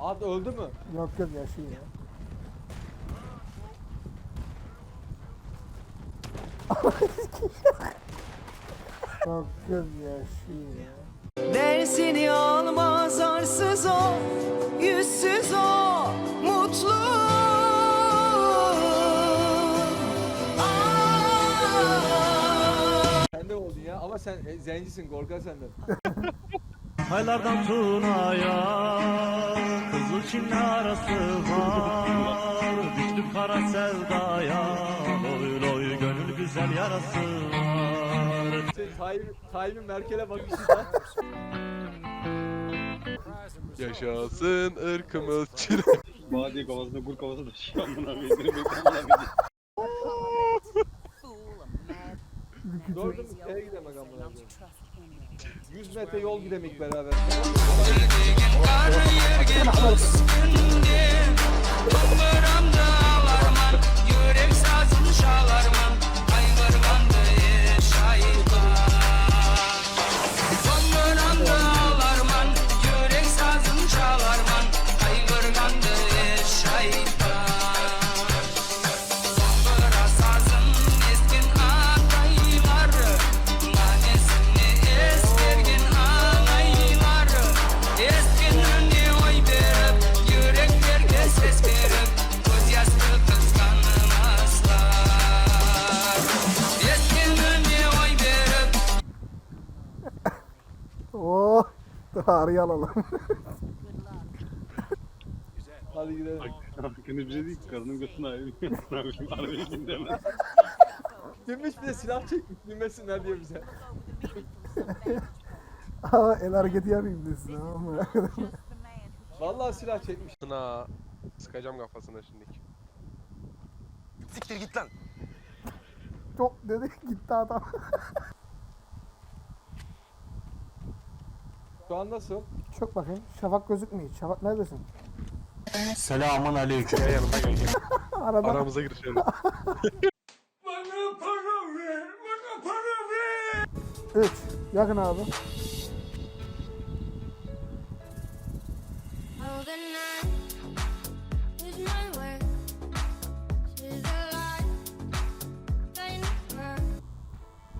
At öldü mü? Yok yok yaşıyor ya. Yok yok yaşıyor ya. Dersini almaz arsız o, yüzsüz o, mutlu. Sen de oldun ya ama sen e, zencisin korkar senden. Haylardan Tuna'ya Kızıl Çin'le arası var Düştüm kara sevdaya Loy loy gönül güzel yarası var Şey, Tayyip, Tayyip'in Merkel'e bakışı da. Yaşasın ırkımız çile. Vadi kafasında kur kafasında şey amına koyayım. Mü? Şeye gidemek amına koyayım. 100 metre yol gidemek beraber. Yürek Oh. Arıyı alalım. Hadi gidelim. Hakkında bir şey değil ki. Karının götünü koyayım. Arabaya gidemez. Binmiş bir de silah çekmiş binmesinler diye bize. Aa el hareketi yapayım desin ama. Vallahi silah çekmiş. Sına sıkacağım kafasına şimdi. Siktir git lan. Çok dedi gitti adam. Şu an nasıl? Çok bakayım. Şafak gözükmüyor. Şafak neredesin? Selamun aleyküm yanıma gel. gel. Arada. Aramıza gir şöyle. Yakın abi. Night is my work. She's alive, kind of her.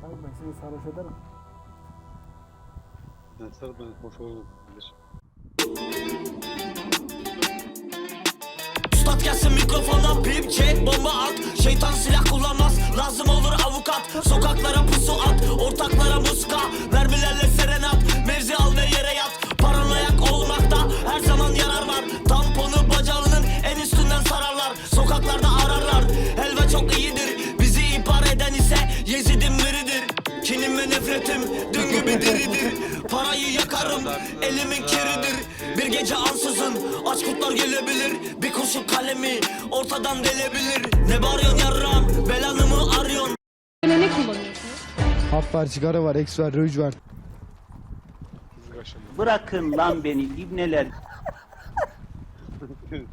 Abi ben seni sarhoş ederim. Sen sarıl ben olurum. kardeşim. Üstad gelsin mikrofona pip çek bomba at Şeytan silah kullanmaz lazım Nefretim dün gibi diridir Parayı yakarım elimin kiridir Bir gece ansızın aç kurtlar gelebilir Bir kurşun kalemi ortadan delebilir Ne bağırıyorsun yarram belanı mı arıyorsun Ne kullanıyorsunuz? Hap var, sigara var, eks var, röj var. Bırakın lan beni ibneler.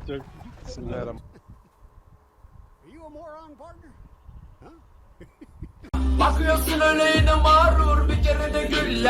Çok Bismillahirrahmanirrahim. bakıyorsun öleğine mağrur bir kere de gül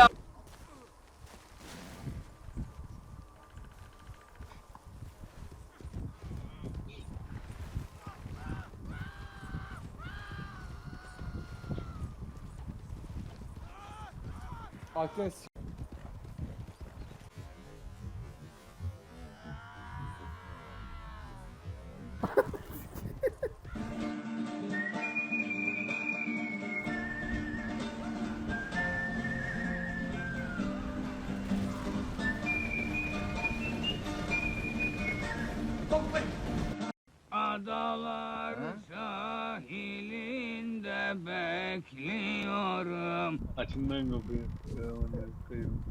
Adalar sahilinde bekliyorum. açın lan kapıyı. Ya amına koyayım.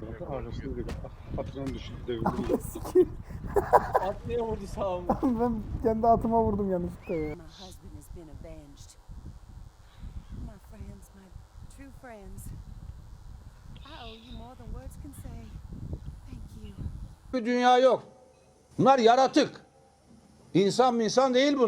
Kanka ağrısını dedi. Patron dövüldü. at niye vurdu sağımda? ben kendi atıma vurdum yanlışlıkla ya. My husband has been avenged. My friends, my true friends. I owe you more than words can say. Thank you. Bir dünya yok. Bunlar yaratık. İnsan insan değil bunlar.